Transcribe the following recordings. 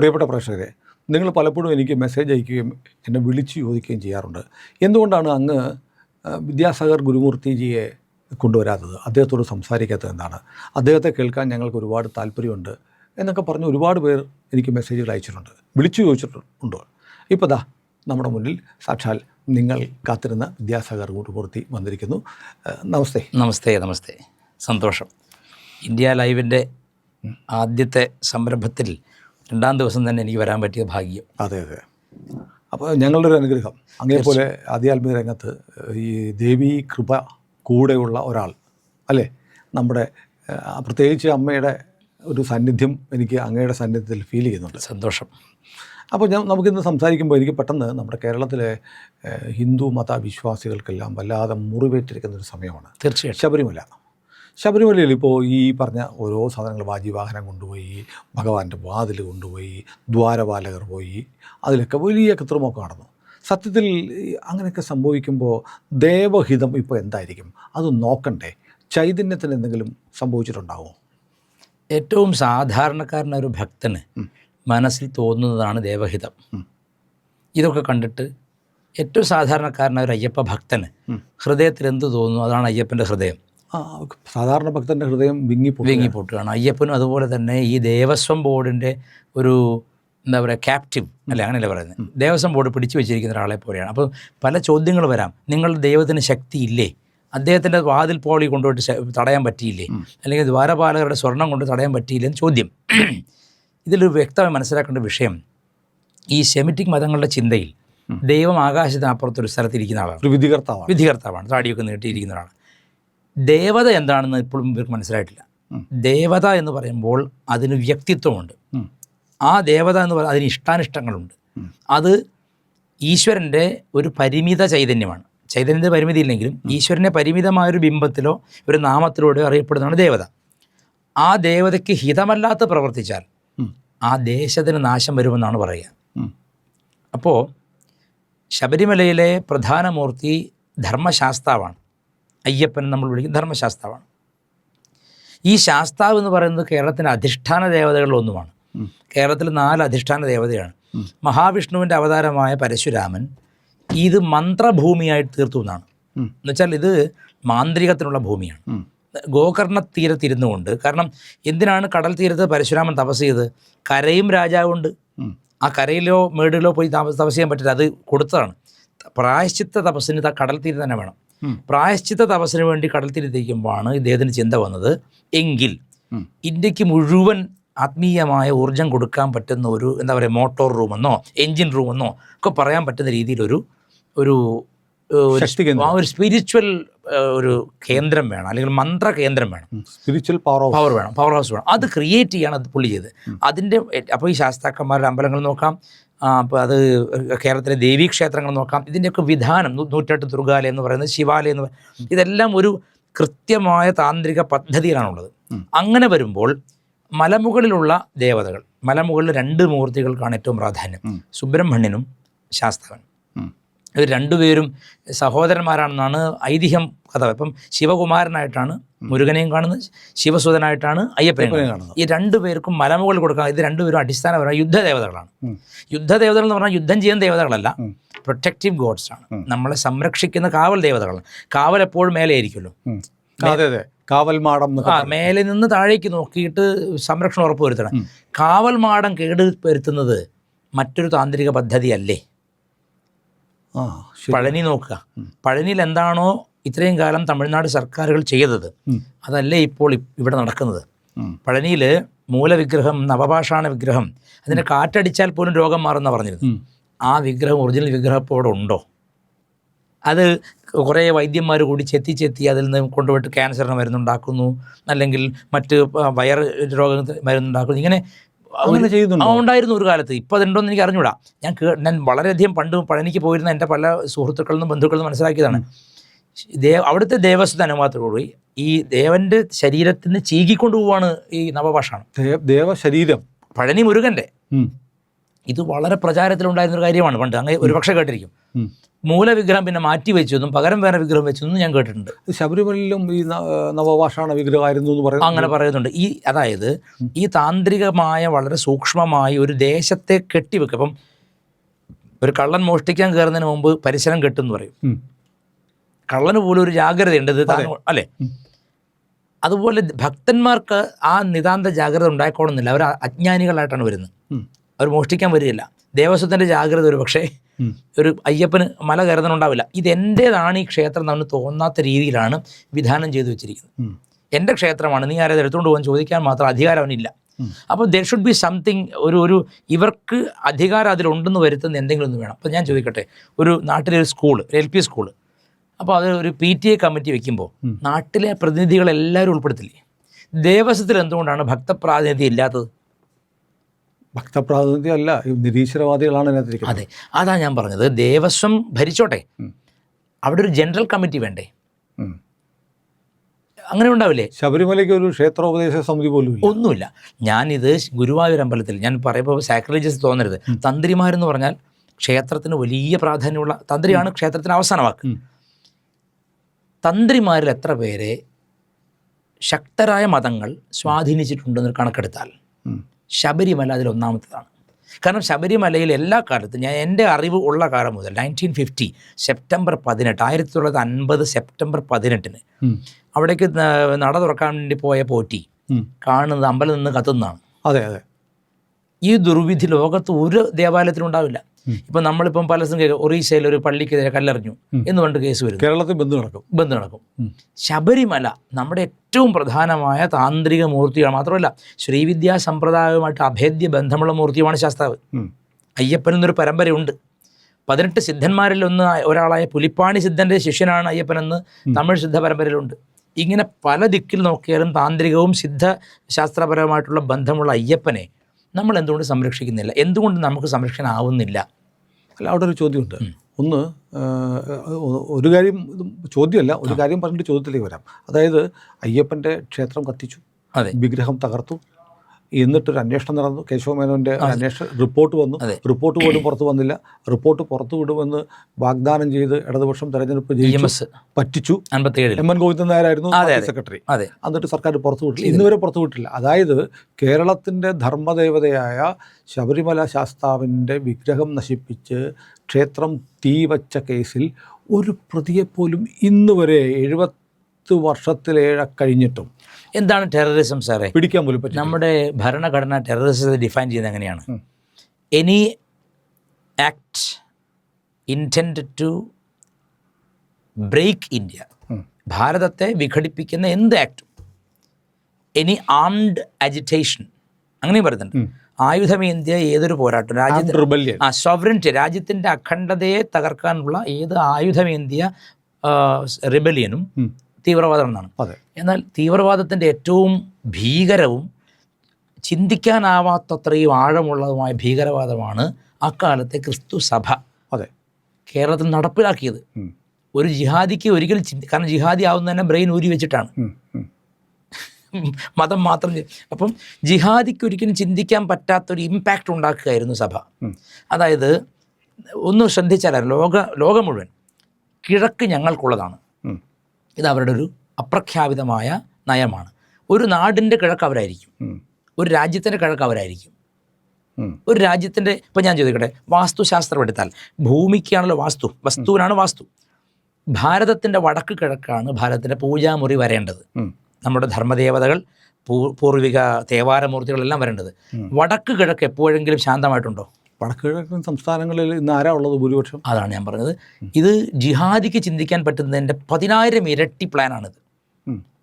പ്രിയപ്പെട്ട പ്രേക്ഷകരെ നിങ്ങൾ പലപ്പോഴും എനിക്ക് മെസ്സേജ് അയക്കുകയും എന്നെ വിളിച്ച് ചോദിക്കുകയും ചെയ്യാറുണ്ട്. എന്തുകൊണ്ടാണ് അങ്ങ് വിദ്യാസാഗർ ഗുരുമൂർത്തിജിയെ കൊണ്ടുവരാത്തത്? അദ്ദേഹത്തോട് സംസാരിക്കാത്തത് എന്താണ്? അദ്ദേഹത്തെ കേൾക്കാൻ ഞങ്ങൾക്ക് ഒരുപാട് താല്പര്യമുണ്ട് എന്നൊക്കെ പറഞ്ഞ് ഒരുപാട് പേർ എനിക്ക് മെസ്സേജുകൾ അയച്ചിട്ടുണ്ട്. വിളിച്ചു ചോദിച്ചിട്ടുണ്ട്. ഇപ്പോൾ ദാ നമ്മുടെ മുന്നിൽ സാക്ഷാൽ നിങ്ങൾ കാത്തിരുന്ന വിദ്യാസാഗർ ഗുരുമൂർത്തി വന്നിരിക്കുന്നു. നമസ്തേ. നമസ്തേ നമസ്തേ. സന്തോഷം. ഇന്ത്യ ലൈവിന്റെ ആദ്യത്തെ സംരംഭത്തിൽ രണ്ടാം ദിവസം തന്നെ എനിക്ക് വരാൻ പറ്റിയ ഭാഗ്യം. അതെ അതെ. അപ്പോൾ ഞങ്ങളുടെ ഒരു അനുഗ്രഹം. അങ്ങേപോലെ ആധ്യാത്മിക രംഗത്ത് ഈ ദേവീ കൃപ കൂടെയുള്ള ഒരാൾ അല്ലേ? നമ്മുടെ പ്രത്യേകിച്ച് അമ്മയുടെ ഒരു സാന്നിധ്യം എനിക്ക് അങ്ങയുടെ സാന്നിധ്യത്തിൽ ഫീൽ ചെയ്യുന്നുണ്ട്. സന്തോഷം. അപ്പോൾ ഞാൻ നമുക്കിന്ന് സംസാരിക്കുമ്പോൾ എനിക്ക് പെട്ടെന്ന് നമ്മുടെ കേരളത്തിലെ ഹിന്ദു മത വിശ്വാസികൾക്കെല്ലാം വല്ലാതെ മുറിവേറ്റിരിക്കുന്ന ഒരു സമയമാണ്. തീർച്ചയായിട്ടും. ശബരിമല. ശബരിമലയിൽ ഇപ്പോൾ ഈ പറഞ്ഞ ഓരോ സാധനങ്ങൾ വാജിവാഹനം കൊണ്ടുപോയി ഭഗവാന്റെ വാതിൽ കൊണ്ടുപോയി ദ്വാരപാലകർ പോയി അതിലൊക്കെ വലിയ കൃത്രിമമൊക്കെ നടന്നു. സത്യത്തിൽ അങ്ങനെയൊക്കെ സംഭവിക്കുമ്പോൾ ദേവഹിതം ഇപ്പോൾ എന്തായിരിക്കും? അത് നോക്കണ്ടേ? ചൈതന്യത്തിന് എന്തെങ്കിലും സംഭവിച്ചിട്ടുണ്ടാവുമോ ഏറ്റവും സാധാരണക്കാരനായ ഒരു ഭക്തന് മനസ്സിൽ തോന്നുന്നതാണ് ദേവഹിതം. ഇതൊക്കെ കണ്ടിട്ട് ഏറ്റവും സാധാരണക്കാരനായ ഒരു അയ്യപ്പ ഭക്തന് ഹൃദയത്തിൽ എന്ത് തോന്നുന്നു? അതാണ് അയ്യപ്പന്റെ ഹൃദയം. സാധാരണ ഭക്തന്റെ ഹൃദയം വിങ്ങിപ്പോ വിങ്ങിപ്പൊട്ടുകയാണ്. അയ്യപ്പനും അതുപോലെ തന്നെ ഈ ദേവസ്വം ബോർഡിന്റെ ഒരു എന്താ പറയുക ക്യാപ്റ്റീവ് അല്ലെ അങ്ങനെയല്ലേ പറയുന്നത്? ദേവസ്വം ബോർഡ് പിടിച്ചു വെച്ചിരിക്കുന്ന ഒരാളെ പോലെയാണ്. അപ്പോൾ പല ചോദ്യങ്ങൾ വരാം. നിങ്ങൾ ദൈവത്തിന് ശക്തി ശക്തിയില്ലേ? അദ്ദേഹത്തിന്റെ വാതിൽ പോളി കൊണ്ടുപോയിട്ട് തടയാൻ പറ്റിയില്ലേ? അല്ലെങ്കിൽ ദ്വാരപാലകരുടെ സ്വർണം കൊണ്ട് തടയാൻ പറ്റിയില്ലേ എന്ന് ചോദ്യം. ഇതിലൊരു വ്യക്തമായി മനസ്സിലാക്കേണ്ട വിഷയം ഈ സെമിറ്റിക് മതങ്ങളുടെ ചിന്തയിൽ ദൈവം ആകാശത്തിനപ്പുറത്തൊരു സ്ഥലത്തിരിക്കുന്ന ആളാണ്. വിധികർത്താവാണ്. വിധികർത്താവാണ്. താടിയൊക്കെ നീട്ടിയിരിക്കുന്ന ഒരാളാണ്. ദേവത എന്താണെന്ന് ഇപ്പോഴും ഇവർക്ക് മനസ്സിലായിട്ടില്ല. ദേവത എന്ന് പറയുമ്പോൾ അതിന് വ്യക്തിത്വമുണ്ട്. ആ ദേവത എന്ന് പറയുന്നത് അതിന് ഇഷ്ടാനിഷ്ടങ്ങളുണ്ട്. അത് ഈശ്വരന്റെ ഒരു പരിമിത ചൈതന്യമാണ്. ചൈതന്യത്തിന്റെ പരിമിതി ഇല്ലെങ്കിലും പരിമിതമായ ഒരു ബിംബത്തിലോ ഒരു നാമത്തിലൂടെയോ അറിയപ്പെടുന്നതാണ് ദേവത. ആ ദേവതയ്ക്ക് ഹിതമല്ലാത്ത പ്രവർത്തിച്ചാൽ ആ ദേശത്തിന് നാശം വരുമെന്നാണ് പറയുക. അപ്പോൾ ശബരിമലയിലെ പ്രധാന മൂർത്തി ധർമ്മശാസ്താവാണ്. അയ്യപ്പൻ നമ്മൾ വിളിക്കുന്ന ധർമ്മശാസ്താവാണ്. ഈ ശാസ്താവ് എന്ന് പറയുന്നത് കേരളത്തിന്റെ അധിഷ്ഠാന ദേവതകളിലൊന്നുമാണ് ഒന്നുമാണ്. കേരളത്തിൽ നാല് അധിഷ്ഠാന ദേവതയാണ്. മഹാവിഷ്ണുവിന്റെ അവതാരമായ പരശുരാമൻ ഇത് മന്ത്രഭൂമിയായിട്ട് തീർത്തു എന്നാണ്. എന്നുവെച്ചാൽ ഇത് മാന്ത്രികത്തിനുള്ള ഭൂമിയാണ്. ഗോകർണ തീരത്തിരുന്നു കൊണ്ട് കാരണം എന്തിനാണ് കടൽ തീരത്ത് പരശുരാമൻ തപസ് ചെയ്ത് കരയും രാജാവുണ്ട്. ആ കരയിലോ മേടിലോ പോയി താമസ തപസ് ചെയ്യാൻ പറ്റില്ല. അത് കൊടുത്തതാണ്. പ്രായശ്ചിത്ത തപസ്സിന് കടൽ തീരം തന്നെ വേണം. പ്രായശ്ചിത്ത തപസ്സിന് വേണ്ടി കടൽ തീരത്തേക്കുമ്പോഴാണ് ഇദ്ദേഹത്തിന് ചിന്ത വന്നത്. എങ്കിൽ ഇന്ത്യയ്ക്ക് മുഴുവൻ ആത്മീയമായ ഊർജം കൊടുക്കാൻ പറ്റുന്ന ഒരു എന്താ പറയുക മോട്ടോർ റൂമെന്നോ എൻജിൻ റൂമെന്നോ ഒക്കെ പറയാൻ പറ്റുന്ന രീതിയിലൊരു ഒരു ഒരു സ്പിരിച്വൽ ഒരു കേന്ദ്രം വേണം. അല്ലെങ്കിൽ മന്ത്ര കേന്ദ്രം വേണം. സ്പിരിച്വൽ പവർ പവർ വേണം. പവർ ഹൗസ് വേണം. അത് ക്രിയേറ്റ് ചെയ്യാണ് അത് പുള്ളി ചെയ്ത് അതിന്റെ അപ്പോൾ ഈ ശാസ്താക്കന്മാരുടെ അമ്പലങ്ങൾ നോക്കാം. അപ്പോൾ അത് കേരളത്തിലെ ദേവീ ക്ഷേത്രങ്ങൾ നോക്കാം. ഇതിന്റെയൊക്കെ വിധാനം നൂറ്റെട്ട് ദുർഗാലയം എന്ന് പറയുന്നത് ശിവാലയം എന്ന് പറയുന്നത് ഇതെല്ലാം ഒരു കൃത്യമായ താന്ത്രിക പദ്ധതിയിലാണുള്ളത്. അങ്ങനെ വരുമ്പോൾ മലമുകളിലുള്ള ദേവതകൾ മലമുകളിൽ രണ്ട് മൂർത്തികൾക്കാണ് ഏറ്റവും പ്രാധാന്യം. സുബ്രഹ്മണ്യനും ശാസ്താവൻ. ഉം. ഇവർ രണ്ടുപേരും സഹോദരന്മാരാണെന്നാണ് ഐതിഹ്യം കഥ. ഇപ്പം ശിവകുമാരനായിട്ടാണ് മുരുകനെയും കാണുന്നത്. ശിവസുതനായിട്ടാണ് അയ്യപ്പനെ അയ്യപ്പനെ കാണുന്നത്. ഈ രണ്ടുപേർക്കും മലമുകൾ കൊടുക്കാൻ ഇത് രണ്ടുപേരും അടിസ്ഥാനപരമായ യുദ്ധദേവതകളാണ്. യുദ്ധദേവതകൾ എന്ന് പറഞ്ഞാൽ യുദ്ധം ചെയ്യുന്ന ദേവതകളല്ല പ്രൊട്ടക്റ്റീവ് ഗോഡ്സ് ആണ്. നമ്മളെ സംരക്ഷിക്കുന്ന കാവൽ ദേവതകളാണ്. കാവൽ എപ്പോഴും മേലെ ആയിരിക്കുമല്ലോ. അതെ അതെ കാവൽ മാടം എന്നൊക്കെ ആ മേലെ നിന്ന് താഴേക്ക് നോക്കിയിട്ട് സംരക്ഷണം ഉറപ്പുവരുത്തണം. കാവൽമാടം കാവൽ മാടം കേട് വരുത്തുന്നത് മറ്റൊരു താന്ത്രിക പദ്ധതിയല്ലേ? പഴനി നോക്കുക. പഴനിയിൽ എന്താണോ ഇത്രയും കാലം തമിഴ്നാട് സർക്കാരുകൾ ചെയ്തത് അതല്ലേ ഇപ്പോൾ ഇവിടെ നടക്കുന്നത്. പഴനിയിൽ മൂലവിഗ്രഹം നവഭാഷാണ വിഗ്രഹം അതിനെ കാറ്റടിച്ചാൽ പോലും രോഗം മാറുന്ന പറഞ്ഞിരുന്നു. ആ വിഗ്രഹം ഒറിജിനൽ വിഗ്രഹം ഇപ്പോൾ അവിടെ ഉണ്ടോ? അത് കുറേ വൈദ്യന്മാർ കൂടി ചെത്തി ചെത്തി അതിൽ നിന്ന് കൊണ്ടുപോയിട്ട് ക്യാൻസറിന് മരുന്നുണ്ടാക്കുന്നു അല്ലെങ്കിൽ മറ്റ് വയർ രോഗ മരുന്നുണ്ടാക്കുന്നു ഇങ്ങനെ ഉണ്ടായിരുന്നു ഒരു കാലത്ത്. ഇപ്പോൾ അതുണ്ടോയെന്ന് എനിക്ക് അറിഞ്ഞൂടാ. ഞാൻ ഞാൻ വളരെയധികം പണ്ട് പഴനിക്ക് പോയിരുന്ന എന്റെ പല സുഹൃത്തുക്കളിൽ നിന്നും ബന്ധുക്കളിൽ നിന്നും മനസ്സിലാക്കിയതാണ്. ദേ അവിടുത്തെ ദേവസ്വത്തെ അനുമാനത്തോടുകൂടി ഈ ദേവന്റെ ശരീരത്തിന് ചീകിക്കൊണ്ടു പോവാണ് ഈ നവഭാഷാണ്. ദേവശരീരം. പഴനി മുരുകന്റെ. ഇത് വളരെ പ്രചാരത്തിലുണ്ടായിരുന്ന ഒരു കാര്യമാണ് പണ്ട്. അങ്ങനെ ഒരുപക്ഷെ കേട്ടിരിക്കും. മൂലവിഗ്രഹം പിന്നെ മാറ്റി വെച്ചെന്നും പകരം വേറെ വിഗ്രഹം വെച്ചെന്നും ഞാൻ കേട്ടിട്ടുണ്ട്. ശബരിമലയിലും ഈ നവവാഷാണ വിഗ്രഹമായിരുന്നു എന്ന് പറയുന്നത്? അങ്ങനെ പറയുന്നുണ്ട്. ഈ അതായത് ഈ താന്ത്രികമായ വളരെ സൂക്ഷ്മമായി ഒരു ദേശത്തെ കെട്ടിവെക്കുക അപ്പം ഒരു കള്ളൻ മോഷ്ടിക്കാൻ കയറുന്നതിന് മുമ്പ് പരിസരം കെട്ടെന്ന് പറയും. കള്ളന് പോലും ഒരു ജാഗ്രതയുണ്ട്. ഇത് അല്ലേ? അതുപോലെ ഭക്തന്മാർക്ക് ആ നിതാന്ത ജാഗ്രത ഉണ്ടായിക്കോളുന്നില്ല. അവർ അജ്ഞാനികളായിട്ടാണ് വരുന്നത്. അവർ മോഷ്ടിക്കാൻ വരികയില്ല. ദേവസ്വത്തിന്റെ ജാഗ്രത ഒരു പക്ഷേ ഒരു അയ്യപ്പന് മല കരുതണുണ്ടാവില്ല ഇത് എന്റേതാണ് ഈ ക്ഷേത്രം നമ്മൾ തോന്നാത്ത രീതിയിലാണ് വിധാനം ചെയ്തു വെച്ചിരിക്കുന്നത്. എന്റെ ക്ഷേത്രമാണ്. നീ ആരെ എടുത്തുകൊണ്ട് പോകാൻ ചോദിക്കാൻ മാത്രം അധികാരം അവനില്ല. അപ്പോൾ ദർ ഷുഡ് ബി സംതിങ് ഒരു ഒരു ഇവർക്ക് അധികാരം അതിലുണ്ടെന്ന് വരുത്തുന്ന എന്തെങ്കിലും ഒന്ന് വേണം. അപ്പോൾ ഞാൻ ചോദിക്കട്ടെ ഒരു നാട്ടിലെ ഒരു സ്കൂൾ ഒരു എൽ പി സ്കൂൾ അപ്പോൾ അത് ഒരു പി ടി എ കമ്മിറ്റി വെക്കുമ്പോൾ നാട്ടിലെ പ്രതിനിധികളെല്ലാവരും ഉൾപ്പെടുത്തില്ലേ? ദേവസ്വത്തിൽ എന്തുകൊണ്ടാണ് ഭക്തപ്രാതിനിധ്യം ഇല്ലാത്തത്? ഭക്തപ്രാതിനിധ്യം അല്ല നിരീശ്വരവാദികളാണ് അതിനകത്തിരിക്കുന്നത് അതെ അതാ ഞാൻ പറഞ്ഞത്. ദേവസ്വം ഭരിച്ചോട്ടെ. അവിടെ ഒരു ജനറൽ കമ്മിറ്റി വേണ്ടേ. അങ്ങനെ ഉണ്ടാവില്ലേ? ശബരിമലയ്ക്ക് ഒരു ക്ഷേത്രോപദേശ സമിതി പോലും ഒന്നുമില്ല. ഞാനിത് ഗുരുവായൂർ അമ്പലത്തിൽ ഞാൻ പറയുമ്പോൾ സാക്രിലേജസ് തോന്നരുത്. തന്ത്രിമാരെന്ന് പറഞ്ഞാൽ ക്ഷേത്രത്തിന് വലിയ പ്രാധാന്യമുള്ള തന്ത്രിയാണ് ക്ഷേത്രത്തിന് അവസാന വാക്ക്. തന്ത്രിമാരിൽ എത്ര പേരെ ശക്തരായ മതങ്ങൾ സ്വാധീനിച്ചിട്ടുണ്ടെന്ന് കണക്കെടുത്താൽ. ശബരിമല അതിൽ ഒന്നാമത്തേതാണ് കാരണം ശബരിമലയിൽ എല്ലാ കാലത്തും ഞാൻ എന്റെ അറിവ് ഉള്ള കാലം മുതൽ നയന്റീൻ ഫിഫ്റ്റി സെപ്റ്റംബർ പതിനെട്ട് ആയിരത്തി തൊള്ളായിരത്തി അൻപത് സെപ്റ്റംബർ പതിനെട്ടിന്. അവിടേക്ക് നട തുറക്കാൻ വേണ്ടി പോയ പോറ്റി. കാണുന്നത് അമ്പലം നിന്ന് കത്തുന്നതാണ് അതെ അതെ ഈ ദുർവിധി ലോകത്ത് ഒരു ദേവാലയത്തിലും ഉണ്ടാവില്ല. ഇപ്പം നമ്മളിപ്പം പലതും കേൾക്കും ഒറീസയിൽ ഒരു പള്ളിക്കെതിരെ കല്ലെറിഞ്ഞു എന്ന് പറഞ്ഞിട്ട് കേസ് വരും കേരളത്തിൽ ബന്ധു നടക്കും. ബന്ധു നടക്കും. ശബരിമല നമ്മുടെ ഏറ്റവും പ്രധാനമായ താന്ത്രിക മൂർത്തിയാണ്. മാത്രമല്ല ശ്രീവിദ്യാ സമ്പ്രദായവുമായിട്ട് അഭേദ്യ ബന്ധമുള്ള മൂർത്തിയുമാണ് ശാസ്താവ്. അയ്യപ്പൻ എന്നൊരു പരമ്പരയുണ്ട്. പതിനെട്ട് സിദ്ധന്മാരിൽ ഒന്ന് ഒരാളായ പുലിപ്പാണി സിദ്ധന്റെ ശിഷ്യനാണ് അയ്യപ്പനെന്ന് തമിഴ് സിദ്ധ പരമ്പരയിലുണ്ട്. ഇങ്ങനെ പല ദിക്കിൽ നോക്കിയാലും താന്ത്രികവും സിദ്ധ ശാസ്ത്രപരമായിട്ടുള്ള ബന്ധമുള്ള അയ്യപ്പനെ നമ്മൾ എന്തുകൊണ്ട് സംരക്ഷിക്കുന്നില്ല? എന്തുകൊണ്ട് നമുക്ക് സംരക്ഷണം ആവുന്നില്ല അല്ല അവിടെ ഒരു ചോദ്യമുണ്ട്. ഒന്ന് ഒരു കാര്യം ഇത് ചോദ്യമല്ല ഒരു കാര്യം പറഞ്ഞിട്ട് ചോദ്യത്തിലേക്ക് വരാം. അതായത് അയ്യപ്പന്റെ ക്ഷേത്രം കത്തിച്ചു അതെ. വിഗ്രഹം തകർത്തു എന്നിട്ടൊരു അന്വേഷണം നടന്നു. കേശവ മേനോന്റെ അന്വേഷണ റിപ്പോർട്ട് വന്നു. റിപ്പോർട്ട് പോലും പുറത്തു വന്നില്ല. റിപ്പോർട്ട് പുറത്തു വിടുമെന്ന് വാഗ്ദാനം ചെയ്ത് ഇടതുപക്ഷം തെരഞ്ഞെടുപ്പ് ജയിച്ചു. പറ്റിച്ചു. എം എൻ ഗോവിന്ദൻ നായരായിരുന്നു. സെക്രട്ടറി. എന്നിട്ട് സർക്കാർ പുറത്തു വിട്ടില്ല. ഇന്നുവരെ പുറത്തു വിട്ടില്ല. അതായത് കേരളത്തിന്റെ ധർമ്മദേവതയായ ശബരിമല ശാസ്താവിന്റെ വിഗ്രഹം നശിപ്പിച്ച് ക്ഷേത്രം തീവച്ച കേസിൽ ഒരു പ്രതിയെപ്പോലും ഇന്നുവരെ എഴുപത്ത് വർഷത്തിലേറെ കഴിഞ്ഞിട്ടും എന്താണ് ടെററിസം സാറേ? പിടിക്കാൻ പോലും നമ്മുടെ ഭരണഘടന ടെററിസത്തെ ഡിഫൈൻ ചെയ്യുന്നത് എങ്ങനെയാണ്? Any act intend to break India. ഭാരതത്തെ വിഘടിപ്പിക്കുന്ന എന്ത് ആക്ടും എനി ആംഡ് അജിറ്റേഷൻ അങ്ങനെയും പറയുന്നുണ്ട്. ആയുധമേന്ത്യ ഏതൊരു പോരാട്ടം? രാജ്യത്ത് റിബല്യൻ ആ സോവറിന്റി രാജ്യത്തിന്റെ അഖണ്ഡതയെ തകർക്കാനുള്ള ഏത് ആയുധമേന്ത്യ റിബലിയനും. തീവ്രവാദം എന്നാണ്. എന്നാൽ തീവ്രവാദത്തിന്റെ ഏറ്റവും ഭീകരവും ചിന്തിക്കാനാവാത്തത്രയും ആഴമുള്ളതുമായ ഭീകരവാദമാണ് അക്കാലത്തെ ക്രിസ്തു സഭ. അതെ. കേരളത്തിൽ നടപ്പിലാക്കിയത്. ഒരു ജിഹാദിക്ക് ഒരിക്കലും ചിന്തി കാരണം ജിഹാദി ആവുന്ന തന്നെ ബ്രെയിൻ ഊരി വെച്ചിട്ടാണ്. മതം മാത്രം അപ്പം ജിഹാദിക്ക് ഒരിക്കലും ചിന്തിക്കാൻ പറ്റാത്തൊരു ഇമ്പാക്റ്റ് ഉണ്ടാക്കുകയായിരുന്നു സഭ. അതായത് ഒന്ന് ശ്രദ്ധിച്ചാൽ ലോക ലോകം മുഴുവൻ കിഴക്ക് ഞങ്ങൾക്കുള്ളതാണ്. ഇത് അവരുടെ ഒരു അപ്രഖ്യാപിതമായ നയമാണ്. ഒരു നാടിന്റെ കിഴക്ക് അവരായിരിക്കും. ഒരു രാജ്യത്തിന്റെ കിഴക്ക് അവരായിരിക്കും. ഒരു രാജ്യത്തിന്റെ ഇപ്പം ഞാൻ ചോദിക്കട്ടെ വാസ്തുശാസ്ത്രം എടുത്താൽ ഭൂമിക്കാണല്ലോ വാസ്തു വസ്തുവിനാണ് വാസ്തു. ഭാരതത്തിന്റെ വടക്ക് കിഴക്കാണ് ഭാരതത്തിന്റെ പൂജാമുറി വരേണ്ടത്. നമ്മുടെ ധർമ്മദേവതകൾ പൂർവിക തേവാരമൂർത്തികളെല്ലാം വരേണ്ടത്. വടക്ക് കിഴക്ക് എപ്പോഴെങ്കിലും ശാന്തമായിട്ടുണ്ടോ? വടക്ക് കിഴക്കൻ സംസ്ഥാനങ്ങളിൽ ഇന്ന് ആരാ ഉള്ളത് ഭൂരിപക്ഷം? അതാണ് ഞാൻ പറഞ്ഞത്. ഇത് ജിഹാദിക്ക് ചിന്തിക്കാൻ പറ്റുന്നതിന്റെ പതിനായിരം ഇരട്ടി പ്ലാനാണിത്.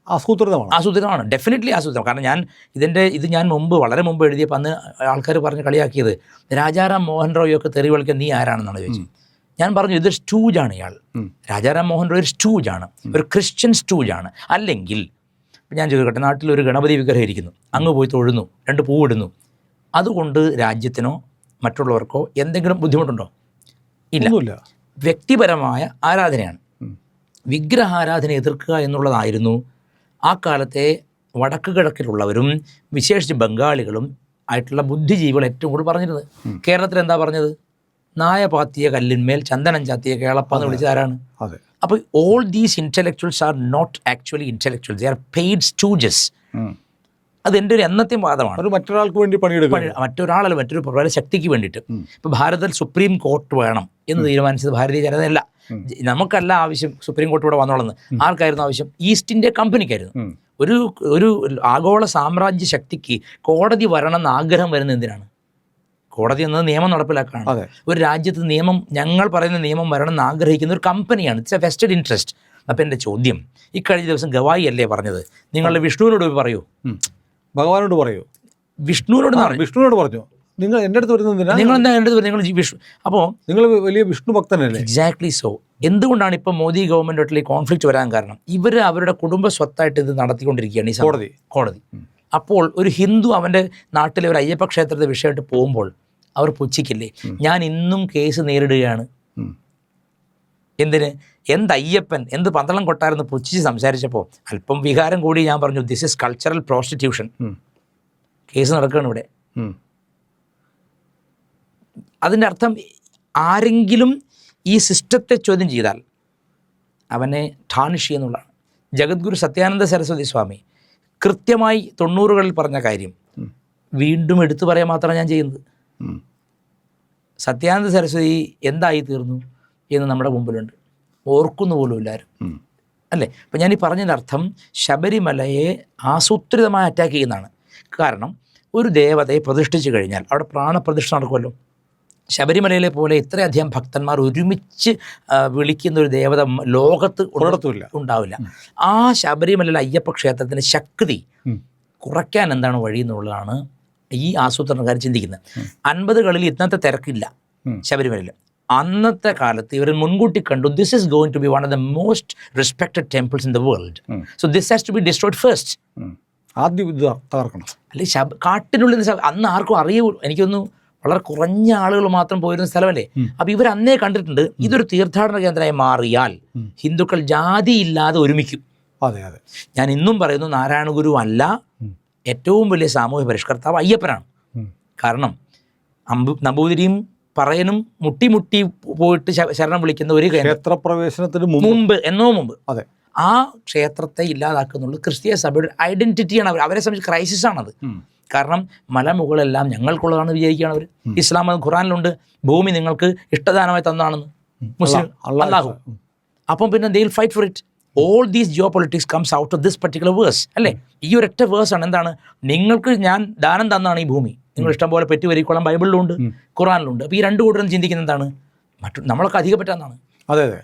ആസൂത്രിതമാണ്. ആസൂത്രിതമാണ്. ഡെഫിനറ്റ്ലി ആസൂത്രിതം കാരണം ഞാൻ ഇതിന്റെ ഇത് ഞാൻ മുമ്പ് വളരെ മുമ്പ് എഴുതിയപ്പോൾ അന്ന് ആൾക്കാർ പറഞ്ഞ് കളിയാക്കിയത് രാജാറാം മോഹൻ റോയൊക്കെ തെറി വിളിക്കാൻ നീ ആരാണെന്നാണ് ചോദിച്ചത്? ഞാൻ പറഞ്ഞു ഇത് സ്റ്റൂജാണ് ഇയാൾ. രാജാറാം മോഹൻ റോയ് ഒരു സ്റ്റൂജാണ് ഒരു ക്രിസ്ത്യൻ സ്റ്റൂജാണ് അല്ലെങ്കിൽ ഞാൻ ചോദിക്കട്ടെ നാട്ടിൽ ഒരു ഗണപതി വിഗ്രഹം ഇരിക്കുന്നു. അങ്ങ് പോയി തൊഴുന്നു രണ്ട് പൂവിടുന്നു. അതുകൊണ്ട് രാജ്യത്തിനോ മറ്റുള്ളവർക്കോ എന്തെങ്കിലും ബുദ്ധിമുട്ടുണ്ടോ? ഇല്ല. വ്യക്തിപരമായ ആരാധനയാണ്. വിഗ്രഹാരാധന എതിർക്കുക എന്നുള്ളതായിരുന്നു. ആ കാലത്തെ വടക്ക് കിഴക്കിലുള്ളവരും വിശേഷിച്ച് ബംഗാളികളും ആയിട്ടുള്ള ബുദ്ധിജീവികൾ ഏറ്റവും കൂടുതൽ പറഞ്ഞിരുന്നത്. കേരളത്തിൽ എന്താ പറഞ്ഞത്? നായ പാത്തിയ കല്ലിന്മേൽ ചന്ദനം ചാത്തിയ കേളപ്പ എന്ന് വിളിച്ചത് ആരാണ്? അപ്പോൾ all these intellectuals are not actually intellectuals they are paid stooges um. അത് എന്റെ ഒരു എന്നത്തെയും വാദമാണ്. മറ്റൊരാൾക്ക് വേണ്ടി പണിയെടുക്കും പണി- മറ്റൊരാളല്ല മറ്റൊരു പ്രബല ശക്തിക്ക് വേണ്ടിയിട്ട്. ഇപ്പോൾ ഭാരതത്തിൽ സുപ്രീം കോർട്ട് വേണം എന്ന് തീരുമാനിച്ചത് ഭാരതീയ ജനതയല്ല. നമുക്കല്ല ആവശ്യം സുപ്രീം കോർട്ട് ഇവിടെ വന്നോളന്ന്. ആർക്കായിരുന്നു ആവശ്യം? ഈസ്റ്റ് ഇന്ത്യ കമ്പനിക്കായിരുന്നു. ഒരു ഒരു ആഗോള സാമ്രാജ്യ ശക്തിക്ക് കോടതി വരണം എന്ന് ആഗ്രഹം വരുന്നത് എന്തിനാണ്? കോടതി എന്നത് നിയമം നടപ്പിലാക്കാണ് ഒരു രാജ്യത്ത് നിയമം ഞങ്ങൾ പറയുന്ന നിയമം വരണം എന്ന് ആഗ്രഹിക്കുന്ന ഒരു കമ്പനിയാണ്. ഇറ്റ്സ് എ വെസ്റ്റഡ് ഇൻട്രസ്റ്റ് അപ്പം എന്റെ ചോദ്യം ഈ കഴിഞ്ഞ ദിവസം ഗവായി അല്ലേ പറഞ്ഞത്? നിങ്ങളുടെ വിഷ്ണുവിനോട് പറയൂ. ഭഗവാനോട് പറയൂ. വിഷ്ണുവിനോട് പറഞ്ഞു വിഷ്ണുവിനോട് പറഞ്ഞു. നിങ്ങൾ എന്റെ അടുത്ത് വരുന്നതിനാ നിങ്ങൾ എന്താ എന്റെ അടുത്ത് നിങ്ങൾ വിഷ്ണു അപ്പോൾ നിങ്ങൾ വലിയ വിഷ്ണു ഭക്തനല്ലേ? എക്സാക്ട്ലി സോ എന്തുകൊണ്ടാണ് ഇപ്പോൾ മോദി ഗവൺമെന്റുമായിട്ടുള്ള ഈ കോൺഫ്ലിക്റ്റ് വരാൻ കാരണം? ഇവർ അവരുടെ കുടുംബ സ്വത്തായിട്ട് ഇത് നടത്തിക്കൊണ്ടിരിക്കുകയാണ് ഈ. കോടതി. കോടതി. അപ്പോൾ ഒരു ഹിന്ദു അവന്റെ നാട്ടിലെ ഒരു അയ്യപ്പ ക്ഷേത്രത്തെ വിഷയമായിട്ട് പോകുമ്പോൾ അവർ പുച്ഛിക്കില്ലേ? ഞാൻ ഇന്നും കേസ് നേരിടുകയാണ്. എന്തിന്? എന്ത് അയ്യപ്പൻ എന്ത് പന്തളം കൊട്ടാരെന്ന് പുച്ഛിച്ച് സംസാരിച്ചപ്പോൾ അല്പം വികാരം കൂടി ഞാൻ പറഞ്ഞു this is cultural prostitution case നടക്കുകയാണ് ഇവിടെ. അതിന്റെ അർത്ഥം ആരെങ്കിലും ഈ സിസ്റ്റത്തെ ചോദ്യം ചെയ്താൽ അവനെ ഠാണിഷ് എന്നുള്ളതാണ്. ജഗദ്ഗുരു സത്യാനന്ദ സരസ്വതി സ്വാമി കൃത്യമായി തൊണ്ണൂറുകളിൽ പറഞ്ഞ കാര്യം വീണ്ടും എടുത്തു പറയാൻ മാത്രമാണ് ഞാൻ ചെയ്യുന്നത്. സത്യാനന്ദ സരസ്വതി എന്തായി തീർന്നു എന്ന് നമ്മുടെ മുമ്പിലുണ്ട്. ഓർക്കുന്നു പോലും എല്ലാവരും അല്ലേ? അപ്പം ഞാൻ ഈ പറഞ്ഞതിന്റെ അർത്ഥം ശബരിമലയെ ആസൂത്രിതമായി അറ്റാക്ക് ചെയ്യുന്നതാണ്. കാരണം ഒരു ദേവതയെ പ്രതിഷ്ഠിച്ചു കഴിഞ്ഞാൽ അവിടെ പ്രാണപ്രതിഷ്ഠ നടക്കുമല്ലോ. ശബരിമലയിലെ പോലെ ഇത്രയധികം ഭക്തന്മാർ ഒരുമിച്ച് വിളിക്കുന്ന ഒരു ദേവത ലോകത്ത് ഉണ്ടാവില്ല. ആ ശബരിമലയിലെ അയ്യപ്പ ക്ഷേത്രത്തിന്റെ ശക്തി. കുറയ്ക്കാൻ എന്താണ് വഴി എന്നുള്ളതാണ് ഈ ആസൂത്രണക്കാർ ചിന്തിക്കുന്നത്. അൻപതുകളിൽ ഇന്നത്തെ തിരക്കില്ല. ശബരിമലയിൽ. അന്നത്തെ കാലത്ത് ഇവർ മുൻകൂട്ടി കണ്ടു this is going to be one of the most respected temples in the world so this has to be destroyed first. ആദ്യം ഇത് തകർക്കണം. അല്ലെങ്കിൽ ശബ് കാട്ടിനുള്ളിൽ അന്ന് ആർക്കും അറിയൂ എനിക്കൊന്ന് വളരെ കുറഞ്ഞ ആളുകൾ മാത്രം പോയിരുന്ന സ്ഥലമല്ലേ? അപ്പൊ ഇവർ അന്നേ കണ്ടിട്ടുണ്ട് ഇതൊരു തീർത്ഥാടന കേന്ദ്രമായി മാറിയാൽ ഹിന്ദുക്കൾ ജാതിയില്ലാതെ ഒരുമിക്കും. അതെ അതെ. ഞാൻ ഇന്നും പറയുന്നു നാരായണ ഗുരു അല്ല ഏറ്റവും വലിയ സാമൂഹ്യ പരിഷ്കർത്താവ് അയ്യപ്പനാണ്. കാരണം അമ്പു നമ്പൂതിരിയും പറയനും മുട്ടി മുട്ടി പോയിട്ട് ശരണം വിളിക്കുന്ന ഒരു ക്ഷേത്രപ്രവേശനത്തിന് മുമ്പ്. എന്നോ മുമ്പ്. അതെ. ആ ക്ഷേത്രത്തെ ഇല്ലാതാക്കുന്നുള്ളൂ. ക്രിസ്തീയ സഭയുടെ ഐഡന്റിറ്റിയാണ് അവർ. അവരെ സംബന്ധിച്ച് ക്രൈസിസ് ആണത്. കാരണം മലമുകളെല്ലാം ഞങ്ങൾക്കുള്ളതാണ് വിചാരിക്കുകയാണ് അവർ. ഇസ്ലാം ഖുറാനിലുണ്ട് ഭൂമി നിങ്ങൾക്ക് ഇഷ്ടദാനമായി തന്നാണെന്ന് മുസ്ലിം അള്ളാഹു അപ്പം പിന്നെ they fight for it all these geopolitics comes out of this particular verse അല്ലേ? ഈ ഒരൊറ്റ വേഴ്സ് ആണ് എന്താണ്? നിങ്ങൾക്ക് ഞാൻ ദാനം തന്നാണ് ഈ ഭൂമി. നിങ്ങൾ ഇഷ്ടം പോലെ പെറ്റി വരിക്കോളാം ബൈബിളിലുണ്ട് ഖുറാനിലുണ്ട്. അപ്പോൾ ഈ രണ്ട് കൂട്ടരും ചിന്തിക്കുന്ന എന്താണ്? മറ്റു നമ്മളൊക്കെ അധികം പറ്റാന്നാണ് അതെ അതെ.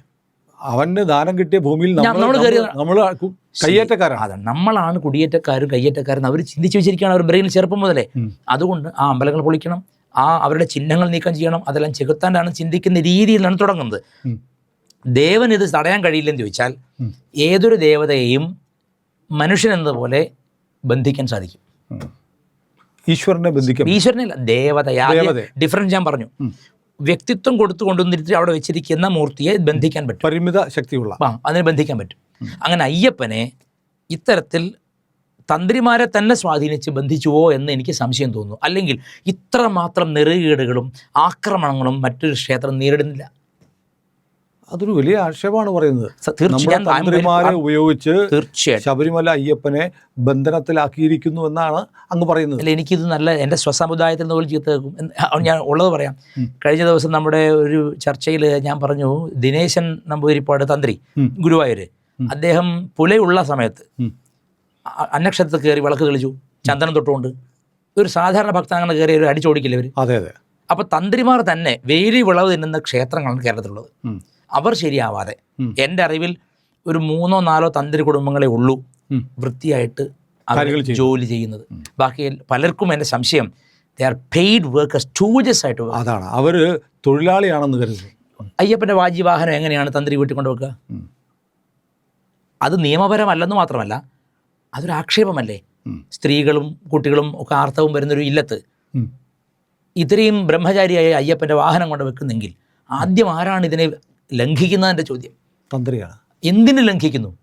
അവന് ദാനം കിട്ടിയ ഭൂമിയിൽ നമ്മൾ കയ്യേറ്റക്കാരാണ്. അതാണ് നമ്മളാണ് കുടിയേറ്റക്കാരും കയ്യേറ്റക്കാരും. അവർ ചിന്തിച്ചു വെച്ചിരിക്കുകയാണ്. അവർ ബ്രെയിനിൽ ചെറുപ്പം മുതലേ. അതുകൊണ്ട് ആ അമ്പലങ്ങൾ പൊളിക്കണം. ആ അവരുടെ ചിഹ്നങ്ങൾ നീക്കം ചെയ്യണം. അതെല്ലാം ചെകുത്താനാണ് ചിന്തിക്കുന്ന രീതിയിലാണ് തുടങ്ങുന്നത്. ദേവൻ ഇത് തടയാൻ കഴിയില്ലെന്ന് ചോദിച്ചാൽ ഏതൊരു ദേവതയെയും മനുഷ്യനെന്നതുപോലെ ബന്ധിക്കാൻ സാധിക്കും. ഈശ്വരനെ ബന്ധിക്കും ഈശ്വരനല്ല ദേവതയാ. ഡിഫറൻസ് ഞാൻ പറഞ്ഞു. വ്യക്തിത്വം കൊടുത്തു കൊണ്ടുവന്നിട്ട് അവിടെ വെച്ചിരിക്കുന്ന മൂർത്തിയെ ബന്ധിക്കാൻ പറ്റും. പരിമിത ശക്തിയുള്ള. ആ അതിനെ ബന്ധിക്കാൻ പറ്റും. അങ്ങനെ അയ്യപ്പനെ ഇത്തരത്തിൽ തന്ത്രിമാരെ തന്നെ സ്വാധീനിച്ച് ബന്ധിച്ചുവോ എന്ന് എനിക്ക് സംശയം തോന്നുന്നു. അല്ലെങ്കിൽ ഇത്രമാത്രം നെറുകേടുകളും ആക്രമണങ്ങളും മറ്റൊരു ക്ഷേത്രം നേരിടുന്നില്ല. അതൊരു വലിയ ആക്ഷേപമാണ് പറയുന്നത്. തീർച്ചയായും തന്ത്രിമാരെ ഉപയോഗിച്ച് തീർച്ചയായും ശബരിമല അയ്യപ്പനെ ബന്ധനത്തിലാക്കിയിരിക്കുന്നു എന്നാണ് അങ്ങ് പറയുന്നത്. അല്ല എനിക്കിത് നല്ല എന്റെ സ്വസമുദായത്തിൽ നിന്ന് പോലും ചീത്ത കേൾക്കും എന്ന് ഞാൻ ഉള്ളത് പറയാം. കഴിഞ്ഞ ദിവസം നമ്മുടെ ഒരു ചർച്ചയിൽ ഞാൻ പറഞ്ഞു ദിനേശൻ നമ്പൂതിരിപ്പാട് തന്ത്രി. ഗുരുവായൂര്. അദ്ദേഹം പുലയുള്ള സമയത്ത് ഉം. അ- അന്നക്ഷത്രത്തിൽ കയറി വിളക്ക് തെളിച്ചു. ചന്ദനം തൊട്ടുകൊണ്ട് ഒരു സാധാരണ ഭക്തൻ അങ്ങനെ കയറി ഒരു അടിച്ചോടിക്കില്ല അവർ അതെ അതെ. അപ്പോൾ തന്ത്രിമാർ തന്നെ വേലി വിളവ് തിന്നുന്ന ക്ഷേത്രങ്ങളാണ് കേരളത്തിലുള്ളത്. അവർ ശരിയാവാതെ. എന്റെ അറിവിൽ ഒരു മൂന്നോ നാലോ തന്ത്രി കുടുംബങ്ങളെ ഉള്ളൂ വൃത്തിയായിട്ട് അവർ ജോലി ചെയ്യുന്നത്. ബാക്കി പലർക്കും എന്റെ സംശയം they are paid workers stooges ആയിട്ട്. അതാണ്. അവർ തൊഴിലാളിയാണെന്ന് കരുതുന്നു. അയ്യപ്പന്റെ വാജിവാഹനം എങ്ങനെയാണ് തന്ത്രി വീട്ടിൽ കൊണ്ടുവെക്കുക. അത് നിയമപരമല്ലെന്ന് മാത്രമല്ല അതൊരു ആക്ഷേപമല്ലേ? സ്ത്രീകളും കുട്ടികളും ഒക്കെ ആർത്തവും വരുന്നൊരു ഇല്ലത്ത്. ഇത്രയും ബ്രഹ്മചാരിയായ അയ്യപ്പന്റെ വാഹനം കൊണ്ട് വെക്കുന്നെങ്കിൽ ആദ്യം ആരാണ് ഇതിനെ ലംഘിക്കുന്നതിന്റെ ചോദ്യം. തന്ത്രിയാണ്. എന്തിന് ലംഘിക്കുന്നു?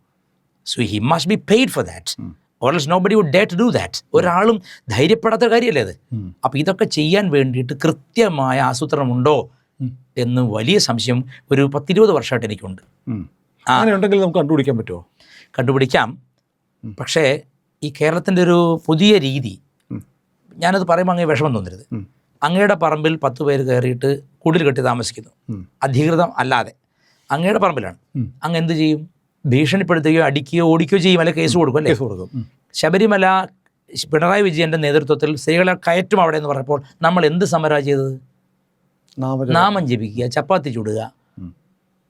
So he must be paid for that or nobody would dare to do that ഒരാളും ധൈര്യപ്പെടാത്ത കാര്യമല്ലേ അത്? അപ്പം അപ്പോൾ ഇതൊക്കെ ചെയ്യാൻ വേണ്ടിയിട്ട് കൃത്യമായ ആസൂത്രണമുണ്ടോ? എന്ന് വലിയ സംശയം ഒരു പത്തിരുപത് വർഷമായിട്ട് എനിക്കുണ്ട്. അങ്ങനെയുണ്ടെങ്കിൽ നമുക്ക് കണ്ടുപിടിക്കാൻ പറ്റുമോ? കണ്ടുപിടിക്കാം. പക്ഷേ ഈ കേരളത്തിന്റെ ഒരു പുതിയ രീതി. ഞാനത് പറയുമ്പോൾ അങ്ങേ വിഷമം തോന്നരുത്. അങ്ങയുടെ പറമ്പിൽ പത്ത് പേര് കയറിയിട്ട് കുടിൽ കെട്ടി താമസിക്കുന്നു. അധികൃതം അല്ലാതെ. അങ്ങയുടെ പറമ്പിലാണ്. അങ്ങ് എന്ത് ചെയ്യും? ഭീഷണിപ്പെടുത്തുകയോ അടിക്കുകയോ ഓടിക്കുകയോ ചെയ്യും അല്ലെങ്കിൽ കേസ് കൊടുക്കും അല്ലേ? കൊടുക്കും. ശബരിമല പിണറായി വിജയന്റെ നേതൃത്വത്തിൽ സ്ത്രീകളെ കയറ്റും അവിടെ എന്ന് പറഞ്ഞപ്പോൾ നമ്മൾ എന്ത് സമരാ ചെയ്തത്. നാമം ജപിക്കുക ചപ്പാത്തി ചുടുക.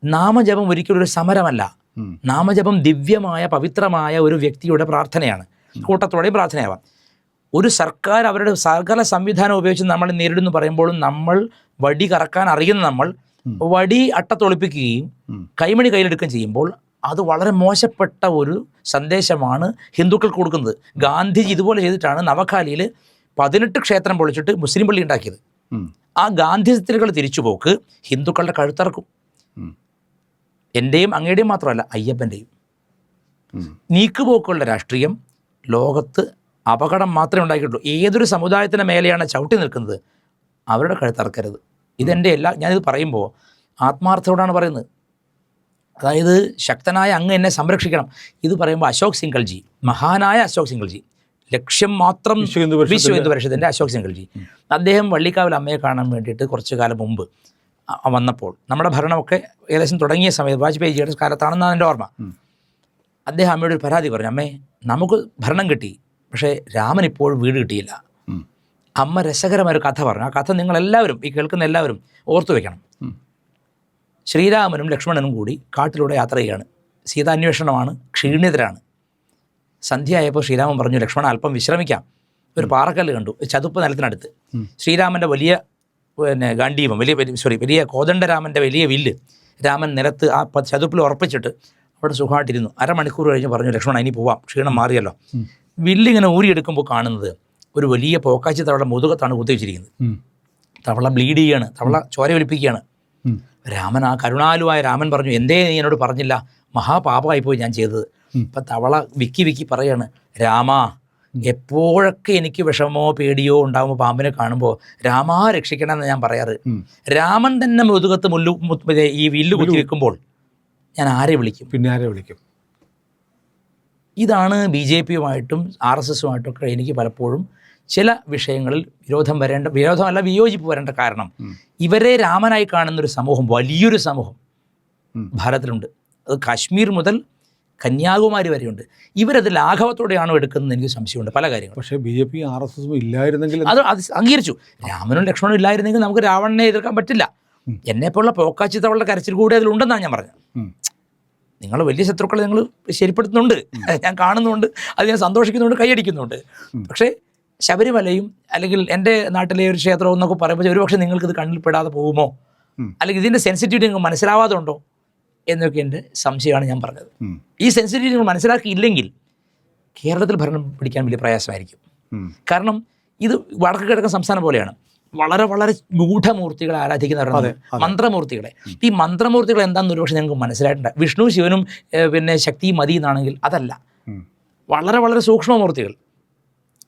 നാമജപം ഒരിക്കലും ഒരു സമരമല്ല. നാമജപം ദിവ്യമായ പവിത്രമായ ഒരു വ്യക്തിയുടെ പ്രാർത്ഥനയാണ്. കൂട്ടത്തോടെയും പ്രാർത്ഥനയാവാം. ഒരു സർക്കാർ അവരുടെ സകല സംവിധാനം ഉപയോഗിച്ച് നമ്മൾ നേരിടുന്നു പറയുമ്പോഴും നമ്മൾ വടി കറക്കാൻ അറിയുന്ന നമ്മൾ. വടി അട്ടത്തൊളിപ്പിക്കുകയും. കൈമണി കയ്യിലെടുക്കുകയും ചെയ്യുമ്പോൾ അത് വളരെ മോശപ്പെട്ട ഒരു സന്ദേശമാണ് ഹിന്ദുക്കൾക്ക് കൊടുക്കുന്നത്. ഗാന്ധിജി ഇതുപോലെ ചെയ്തിട്ടാണ് നവഖാലിയിൽ പതിനെട്ട് ക്ഷേത്രം പൊളിച്ചിട്ട് മുസ്ലിം പള്ളി ഉണ്ടാക്കിയത്. ആ ഗാന്ധിസ്ത്രീകൾ തിരിച്ചുപോക്ക് ഹിന്ദുക്കളുടെ കഴുത്തറക്കും. എന്റെയും അങ്ങയുടെയും മാത്രമല്ല അയ്യപ്പന്റെയും നീക്കുപോക്കുള്ള നീക്കുപോക്കുകളുടെ രാഷ്ട്രീയം ലോകത്ത് അപകടം മാത്രമേ ഉണ്ടാക്കിയിട്ടുള്ളൂ ഏതൊരു സമുദായത്തിന്റെ മേലെയാണ് ചവിട്ടി നിൽക്കുന്നത്. അവരുടെ കഴുത്തറക്കരുത്. ഇതെന്റെ എല്ലാ ഞാനിത് പറയുമ്പോൾ ആത്മാർത്ഥത്തോടാണ് പറയുന്നത്. അതായത് ശക്തനായ അങ്ങ് എന്നെ സംരക്ഷിക്കണം. ഇത് പറയുമ്പോൾ അശോക് സിംഗൾജി മഹാനായ അശോക് സിംഗൾജി ലക്ഷ്യം മാത്രം വിശ്വ ഹിന്ദു പരിഷത്തിന്റെ അശോക് സിംഗൾജി അദ്ദേഹം വള്ളിക്കാവിൽ അമ്മയെ കാണാൻ വേണ്ടിയിട്ട് കുറച്ചു കാലം മുമ്പ് വന്നപ്പോൾ നമ്മുടെ ഭരണമൊക്കെ ഏകദേശം തുടങ്ങിയ സമയത്ത് വാജ്പേയിജിയുടെ കാലത്താണെന്നാണ് എന്റെ ഓർമ്മ. അദ്ദേഹം അമ്മയോട് ഒരു പരാതി പറഞ്ഞു അമ്മേ നമുക്ക് ഭരണം കിട്ടി പക്ഷേ രാമൻ ഇപ്പോഴും വീട് കിട്ടിയില്ല. അമ്മ രസകരമായ ഒരു കഥ പറഞ്ഞു. ആ കഥ നിങ്ങളെല്ലാവരും ഈ കേൾക്കുന്ന എല്ലാവരും ഓർത്തു വെക്കണം. ശ്രീരാമനും ലക്ഷ്മണനും കൂടി കാട്ടിലൂടെ യാത്ര ചെയ്യുകയാണ്. സീതാന്വേഷണമാണ് ക്ഷീണിതരാണ്. സന്ധ്യയായപ്പോൾ ശ്രീരാമൻ പറഞ്ഞു ലക്ഷ്മണ അല്പം വിശ്രമിക്കാം. ഒരു പാറക്കല്ല് കണ്ടു ചതുപ്പ് നിലത്തിനടുത്ത്. ശ്രീരാമന്റെ വലിയ പിന്നെ ഗാന്ധീപം വലിയ സോറി വലിയ കോദണ്ഡരാമന്റെ വലിയ വില്ല് രാമൻ നിലത്ത് ആ ചതുപ്പിൽ ഉറപ്പിച്ചിട്ട് അവിടെ സുഖമായിട്ടിരുന്നു. അരമണിക്കൂർ കഴിഞ്ഞ് പറഞ്ഞു ലക്ഷ്മണ ഇനി പോവാം ക്ഷീണം മാറിയല്ലോ. വില്ലിങ്ങനെ ഊരിയെടുക്കുമ്പോൾ കാണുന്നത് ഒരു വലിയ പോക്കാച്ചി തവള മുതുകത്താണ് കുത്തിവെച്ചിരിക്കുന്നത്. തവള ബ്ലീഡ് ചെയ്യാണ്. തവള ചോര ഒലിപ്പിക്കുകയാണ്. രാമൻ ആ കരുണാലുവായ രാമൻ പറഞ്ഞു എന്തേ നീ എന്നോട് പറഞ്ഞില്ല? മഹാപാപമായിപ്പോയി ഞാൻ ചെയ്തത്. അപ്പൊ തവള വിക്കി വിക്കി പറയാണ് രാമ എപ്പോഴൊക്കെ എനിക്ക് വിഷമോ പേടിയോ ഉണ്ടാകുമ്പോൾ പാമ്പിനെ കാണുമ്പോൾ രാമാ രക്ഷിക്കണം എന്ന് ഞാൻ പറയാറ്. രാമൻ തന്നെ മുതുകത്ത് മുല്ലു ഈ വില്ല് കുത്തി വെക്കുമ്പോൾ ഞാൻ ആരെ വിളിക്കും? പിന്നെ ആരെ വിളിക്കും? ഇതാണ് ബി ജെ പിയുമായിട്ടും ആർ എസ് എസുമായിട്ടൊക്കെ എനിക്ക് പലപ്പോഴും ചില വിഷയങ്ങളിൽ വിരോധം വരേണ്ട വിരോധമല്ല വിയോജിപ്പ് വരേണ്ട കാരണം. ഇവരെ രാമനായി കാണുന്നൊരു സമൂഹം വലിയൊരു സമൂഹം. ഭാരതത്തിലുണ്ട്. അത് കാശ്മീർ മുതൽ കന്യാകുമാരി വരെയുണ്ട്. ഇവരത് ലാഘവത്തോടെയാണോ എടുക്കുന്നത് എനിക്ക് സംശയമുണ്ട് പല കാര്യങ്ങളും. പക്ഷേ B J P R S എസും ഇല്ലായിരുന്നെങ്കിൽ അത് അത് അംഗീകരിച്ചു. രാമനും ലക്ഷ്മണനും ഇല്ലായിരുന്നെങ്കിൽ നമുക്ക് രാവണനെ എതിർക്കാൻ പറ്റില്ല. എന്നെപ്പോലുള്ള പോക്കാച്ചി തവളുടെ കരച്ചിൽ കൂടി അതിലുണ്ടെന്നാണ് ഞാൻ പറഞ്ഞത്. നിങ്ങൾ വലിയ ശത്രുക്കളെ നിങ്ങൾ ശരിപ്പെടുത്തുന്നുണ്ട്. ഞാൻ കാണുന്നുണ്ട്. അത് ഞാൻ സന്തോഷിക്കുന്നുണ്ട് കൈയടിക്കുന്നുണ്ട്. പക്ഷേ ശബരിമലയും അല്ലെങ്കിൽ എന്റെ നാട്ടിലെ ഒരു ക്ഷേത്രവും എന്നൊക്കെ പറയുമ്പോൾ ഒരുപക്ഷെ നിങ്ങൾക്ക് ഇത് കണ്ണിൽ പെടാതെ പോകുമോ? അല്ലെങ്കിൽ ഇതിന്റെ സെൻസിറ്റിവിറ്റി നിങ്ങൾക്ക് മനസ്സിലാവാതെ ഉണ്ടോ? എന്നൊക്കെ എന്റെ സംശയമാണ് ഞാൻ പറഞ്ഞത്. ഈ സെൻസിറ്റിവിറ്റി നിങ്ങൾ മനസ്സിലാക്കിയില്ലെങ്കിൽ കേരളത്തിൽ ഭരണം പിടിക്കാൻ വലിയ പ്രയാസമായിരിക്കും. കാരണം ഇത് വടക്ക് കിഴക്കൻ സംസ്ഥാനം പോലെയാണ്. വളരെ വളരെ ഗൂഢമൂർത്തികളെ ആരാധിക്കുന്നവരാണ്. മന്ത്രമൂർത്തികളെ. ഈ മന്ത്രമൂർത്തികൾ എന്താണെന്ന് ഒരുപക്ഷെ ഞങ്ങൾക്ക് മനസ്സിലായിട്ടുണ്ട്. വിഷ്ണു ശിവനും പിന്നെ ശക്തി മതി എന്നാണെങ്കിൽ അതല്ല വളരെ വളരെ സൂക്ഷ്മമൂർത്തികൾ.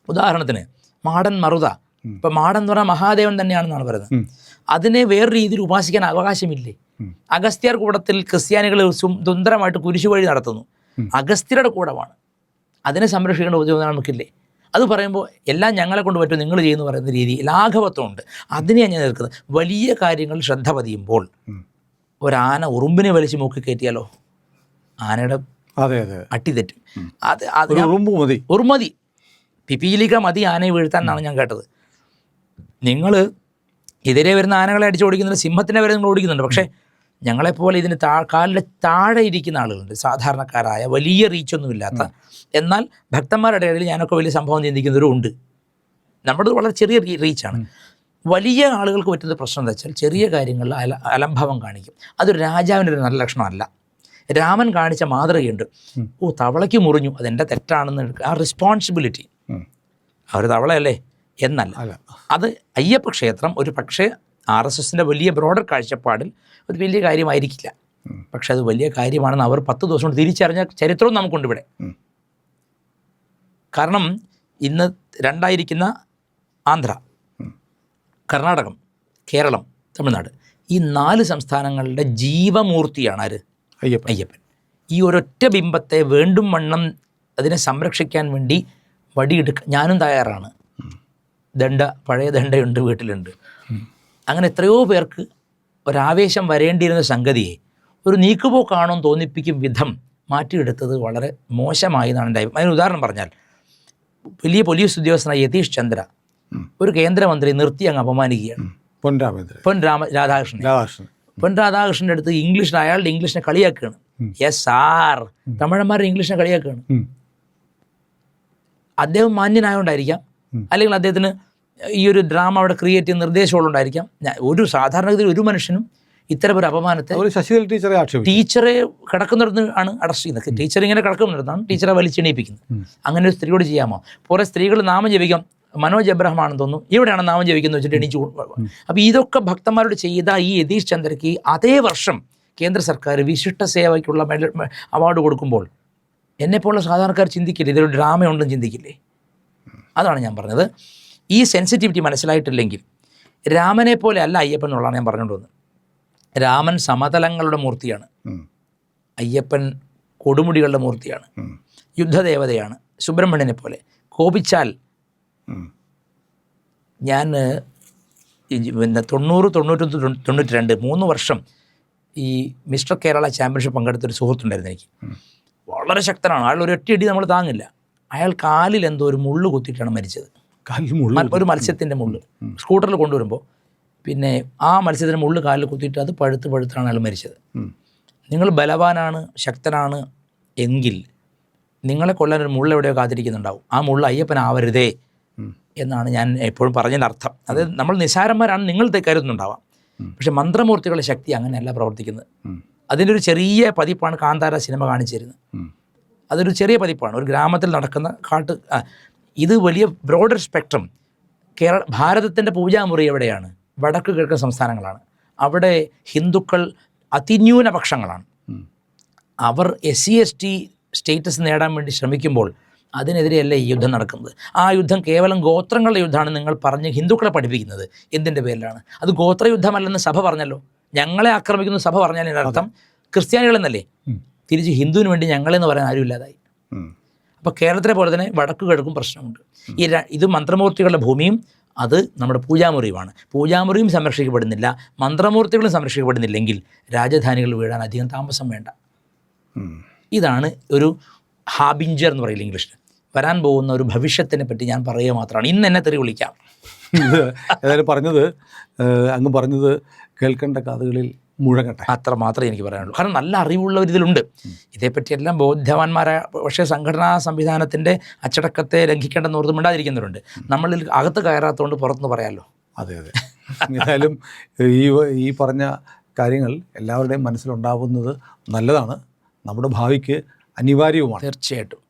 ഉദാഹരണത്തിന് മാടൻ മറുത. ഇപ്പൊ മാടൻ എന്ന് പറഞ്ഞാൽ മഹാദേവൻ തന്നെയാണെന്നാണ് പറയുന്നത്. അതിനെ വേറെ രീതിയിൽ ഉപാസിക്കാൻ അവകാശമില്ലേ. അഗസ്ത്യർ കൂടത്തിൽ ക്രിസ്ത്യാനികൾ സുന്ദരമായിട്ട് കുരിശുവഴി നടത്തുന്നു. അഗസ്ത്യരുടെ കൂടമാണ്. അതിനെ സംരക്ഷിക്കേണ്ട ഉദ്യോഗം നമുക്കില്ലേ? അത് പറയുമ്പോൾ എല്ലാം ഞങ്ങളെ കൊണ്ട് പറ്റും നിങ്ങൾ ചെയ്യുന്നു പറയുന്ന രീതി ലാഘവത്വമുണ്ട്. അതിനെയാണ് ഞാൻ നിൽക്കുന്നത് വലിയ കാര്യങ്ങൾ ശ്രദ്ധ പതിയുമ്പോൾ. ഒരാന ഉറുമ്പിനെ വലിച്ചു മൂക്കി കയറ്റിയാലോ? ആനയുടെ അതെ അതെ. അട്ടി തെറ്റും. അത് ഉറുമ്പ് മതി. ഉറുമതി പിപ്പീലിക്ക മതി ആനയെ വീഴ്ത്താൻ എന്നാണ് ഞാൻ കേട്ടത്. നിങ്ങൾ എതിരെ വരുന്ന ആനകളെ അടിച്ച് ഓടിക്കുന്നുണ്ട് സിംഹത്തിനെ വരെ നിങ്ങൾ ഓടിക്കുന്നുണ്ട്. പക്ഷേ ഞങ്ങളെപ്പോലെ ഇതിന് താ കാലിന്റെ താഴെ ഇരിക്കുന്ന ആളുകളുണ്ട്. സാധാരണക്കാരായ വലിയ റീച്ചൊന്നുമില്ലാത്ത എന്നാൽ ഭക്തന്മാരുടെ ഇടയിൽ ഞാനൊക്കെ വലിയ സംഭവം ചിന്തിക്കുന്നവരും ഉണ്ട്. നമ്മുടെ വളരെ ചെറിയ റീച്ചാണ്. വലിയ ആളുകൾക്ക് പറ്റുന്ന പ്രശ്നം എന്താ വെച്ചാൽ ചെറിയ കാര്യങ്ങളിൽ അല അലംഭാവം കാണിക്കും. അതൊരു രാജാവിന്റെ ഒരു നല്ല ലക്ഷണമല്ല. രാമൻ കാണിച്ച മാതൃകയുണ്ട്. ഓ തവളയ്ക്ക് മുറിഞ്ഞു. അതെന്റെ തെറ്റാണെന്ന് ആ റെസ്പോൺസിബിലിറ്റി. അവർ തവളയല്ലേ? എന്നല്ല. അത് അയ്യപ്പ ക്ഷേത്രം ഒരു പക്ഷേ ആർ എസ് എസിന്റെ വലിയ ബ്രോഡർ കാഴ്ചപ്പാടിൽ ഒരു വലിയ കാര്യമായിരിക്കില്ല. പക്ഷെ അത് വലിയ കാര്യമാണെന്ന് അവർ പത്ത് ദിവസം കൊണ്ട് തിരിച്ചറിഞ്ഞ ചരിത്രവും നമുക്കുണ്ട് ഇവിടെ കാരണം ഇന്ന് രണ്ടായിരിക്കുന്ന ആന്ധ്ര കർണാടകം കേരളം തമിഴ്നാട് ഈ നാല് സംസ്ഥാനങ്ങളുടെ ജീവമൂർത്തിയാണ് ആര്? അയ്യപ്പൻ. അയ്യപ്പൻ. ഈ ഒരൊറ്റ ബിംബത്തെ വേണ്ടും വണ്ണം അതിനെ സംരക്ഷിക്കാൻ വേണ്ടി വടിയെടുക്ക ഞാനും തയ്യാറാണ്. ദണ്ഡ പഴയ ദണ്ഡയുണ്ട് വീട്ടിലുണ്ട്. അങ്ങനെ എത്രയോ പേർക്ക് ഒരാവേശം വരേണ്ടിയിരുന്ന സംഗതിയെ ഒരു നീക്കുപോക്കാണോ എന്ന് തോന്നിപ്പിക്കും വിധം മാറ്റിയെടുത്തത് വളരെ മോശമായി എന്നാണ് എന്റെ അഭിപ്രായം. അതിന് ഉദാഹരണം പറഞ്ഞാൽ വലിയ പോലീസ് ഉദ്യോഗസ്ഥനായ യതീഷ് ചന്ദ്ര ഒരു കേന്ദ്രമന്ത്രി നിർത്തി അങ്ങ് അപമാനിക്കുകയാണ്. പൊൻ രാമ രാധാകൃഷ്ണൻ രാധാകൃഷ്ണൻ. പൊൻ രാധാകൃഷ്ണന്റെ അടുത്ത് ഇംഗ്ലീഷിൽ അയാളുടെ ഇംഗ്ലീഷിനെ കളിയാക്കുകയാണ്. Yes sir തമിഴന്മാരുടെ ഇംഗ്ലീഷിനെ കളിയാക്കുകയാണ്. അദ്ദേഹം മാന്യനായോണ്ടായിരിക്കാം. അല്ലെങ്കിൽ അദ്ദേഹത്തിന് ഈ ഒരു ഡ്രാമ അവിടെ ക്രിയേറ്റ് ചെയ്യുന്ന നിർദ്ദേശമുള്ളതുകൊണ്ടായിരിക്കാം. ഒരു സാധാരണഗതിയിൽ ഒരു മനുഷ്യനും ഇത്തരം ഒരു അപമാനത്തെ ശശികല ടീച്ചറെ ടീച്ചറെ കിടക്കുന്നിടത്ത് ആണ് അറസ്റ്റ് ചെയ്യുന്നത്. ടീച്ചർ ഇങ്ങനെ കിടക്കുന്നിടത്താണ് ടീച്ചറെ വലിച്ചെണീപ്പിക്കുന്നത്. അങ്ങനെ ഒരു സ്ത്രീയോട് ചെയ്യാമോ? കുറേ സ്ത്രീകൾ നാമം ജപിക്കാം. മനോജ് എബ്രഹാം ആണെന്ന് തോന്നുന്നു. ഇവിടെയാണ് നാമം ജപിക്കുന്നത് വെച്ചിട്ട് എണീച്ചു അപ്പോൾ ഇതൊക്കെ ഭക്തന്മാരോട് ചെയ്ത ഈ യതീഷ് ചന്ദ്രയ്ക്ക് അതേ വർഷം കേന്ദ്ര സർക്കാർ വിശിഷ്ട സേവയ്ക്കുള്ള മെഡൽ അവാർഡ് കൊടുക്കുമ്പോൾ എന്നെപ്പോലുള്ള സാധാരണക്കാർ ചിന്തിക്കില്ലേ? ഇതൊരു ഡ്രാമയുണ്ടെന്ന് ചിന്തിക്കില്ലേ? അതാണ് ഞാൻ പറഞ്ഞത്. ഈ സെൻസിറ്റിവിറ്റി മനസ്സിലായിട്ടില്ലെങ്കിൽ രാമനെ പോലെ അല്ല അയ്യപ്പൻ എന്നുള്ളതാണ് ഞാൻ പറഞ്ഞുകൊണ്ട് വന്നത്. രാമൻ സമതലങ്ങളുടെ മൂർത്തിയാണ്. അയ്യപ്പൻ കൊടുമുടികളുടെ മൂർത്തിയാണ്. യുദ്ധദേവതയാണ്. സുബ്രഹ്മണ്യനെ പോലെ. കോപിച്ചാൽ ഞാൻ പിന്നെ തൊണ്ണൂറ് തൊണ്ണൂറ്റൊന്ന് തൊണ്ണൂ- തൊണ്ണൂറ്റി രണ്ട് മൂന്ന് വർഷം ഈ മിസ്റ്റർ കേരള ചാമ്പ്യൻഷിപ്പ് പങ്കെടുത്തൊരു സുഹൃത്തുണ്ടായിരുന്നു എനിക്ക്. വളരെ ശക്തനാണ്. അയാൾ ഒരു ഒറ്റയടി നമ്മൾ താങ്ങില്ല. അയാൾ കാലിൽ എന്തോ ഒരു മുള്ളു കുത്തിയിട്ടാണ് മരിച്ചത്. ഒരു മത്സ്യത്തിന്റെ മുള്ളു. സ്കൂട്ടറിൽ കൊണ്ടുവരുമ്പോൾ പിന്നെ ആ മത്സ്യത്തിന്റെ മുള്ള് കാലിൽ കുത്തിയിട്ട് അത് പഴുത്ത് പഴുത്താണ് അയാൾ മരിച്ചത്. നിങ്ങൾ ബലവാനാണ് ശക്തനാണ് എങ്കിൽ നിങ്ങളെ കൊല്ലാൻ ഒരു മുള്ള എവിടെയോ കാത്തിരിക്കുന്നുണ്ടാവും. ആ മുള്ള അയ്യപ്പനാവരുതേ. എന്നാണ് ഞാൻ എപ്പോഴും പറഞ്ഞതിന്റെ അർത്ഥം. അത് നമ്മൾ നിസാരന്മാരാണ് നിങ്ങൾ കരുതുന്നുണ്ടാവാം. പക്ഷെ മന്ത്രമൂർത്തികളുടെ ശക്തി അങ്ങനെയല്ല പ്രവർത്തിക്കുന്നത്. അതിന്റെ ഒരു ചെറിയ പതിപ്പാണ് കാന്താര സിനിമ കാണിച്ചിരുന്നത്. അതൊരു ചെറിയ പതിപ്പാണ്. ഒരു ഗ്രാമത്തിൽ നടക്കുന്ന കാട്ട് ഇത് വലിയ ബ്രോഡർ സ്പെക്ട്രം കേരള ഭാരതത്തിന്റെ പൂജാമുറി എവിടെയാണ്? വടക്ക് കിഴക്കൻ സംസ്ഥാനങ്ങളാണ്. അവിടെ ഹിന്ദുക്കൾ അതിന്യൂനപക്ഷങ്ങളാണ്. അവർ S C S T status നേടാൻ വേണ്ടി ശ്രമിക്കുമ്പോൾ അതിനെതിരെയല്ല ഈ യുദ്ധം നടക്കുന്നത്? ആ യുദ്ധം കേവലം ഗോത്രങ്ങളുടെ യുദ്ധമാണ് നിങ്ങൾ പറഞ്ഞ് ഹിന്ദുക്കളെ പഠിപ്പിക്കുന്നത്. എന്തിന്റെ പേരിലാണ്? അത് ഗോത്രയുദ്ധമല്ലെന്ന് സഭ പറഞ്ഞല്ലോ. ഞങ്ങളെ ആക്രമിക്കുന്ന സഭ പറഞ്ഞാൽ അർത്ഥം ക്രിസ്ത്യാനികളെന്നല്ലേ. തിരിച്ച് ഹിന്ദുവിന് വേണ്ടി ഞങ്ങളെന്ന് പറയാൻ ആരും ഇല്ലാതായി. അപ്പോൾ കേരളത്തിലെ പോലെ തന്നെ വടക്കു കിഴക്കും പ്രശ്നമുണ്ട്. ഈ ഇത് മന്ത്രമൂർത്തികളുടെ ഭൂമിയും അത് നമ്മുടെ പൂജാമുറിയുമാണ്. പൂജാമുറിയും സംരക്ഷിക്കപ്പെടുന്നില്ല മന്ത്രമൂർത്തികളും സംരക്ഷിക്കപ്പെടുന്നില്ലെങ്കിൽ രാജധാനികൾ വീഴാൻ അധികം താമസം വേണ്ട. ഇതാണ് ഒരു ഹാബിഞ്ചർ എന്ന് പറയില്ല ഇംഗ്ലീഷിൽ. വരാൻ പോകുന്ന ഒരു ഭവിഷ്യത്തിനെ പറ്റി ഞാൻ പറയുക മാത്രമാണ്. ഇന്ന് എന്നെ തെറി വിളിക്കാം. ഏതായാലും പറഞ്ഞത് അങ്ങ് പറഞ്ഞത് കേൾക്കേണ്ട കാതുകളിൽ മുഴങ്ങട്ടെ. അത്ര മാത്രമേ എനിക്ക് പറയാനുള്ളൂ. കാരണം നല്ല അറിവുള്ളവർ ഇതിലുണ്ട്. ഇതേപ്പറ്റിയെല്ലാം ബോധ്യവാന്മാരായ പക്ഷേ സംഘടനാ സംവിധാനത്തിന്റെ അച്ചടക്കത്തെ ലംഘിക്കേണ്ടെന്ന് ഓർത്ത് മിണ്ടാതിരിക്കുന്നവരുണ്ട്. നമ്മളിൽ അകത്ത് കയറാത്തതുകൊണ്ട് പുറത്തുനിന്ന് പറയാമല്ലോ അതെ അതെ. ഏതായാലും ഈ ഈ പറഞ്ഞ കാര്യങ്ങൾ എല്ലാവരുടെയും മനസ്സിലുണ്ടാവുന്നത് നല്ലതാണ്. നമ്മുടെ ഭാവിക്ക് അനിവാര്യവുമാണ്. തീർച്ചയായിട്ടും.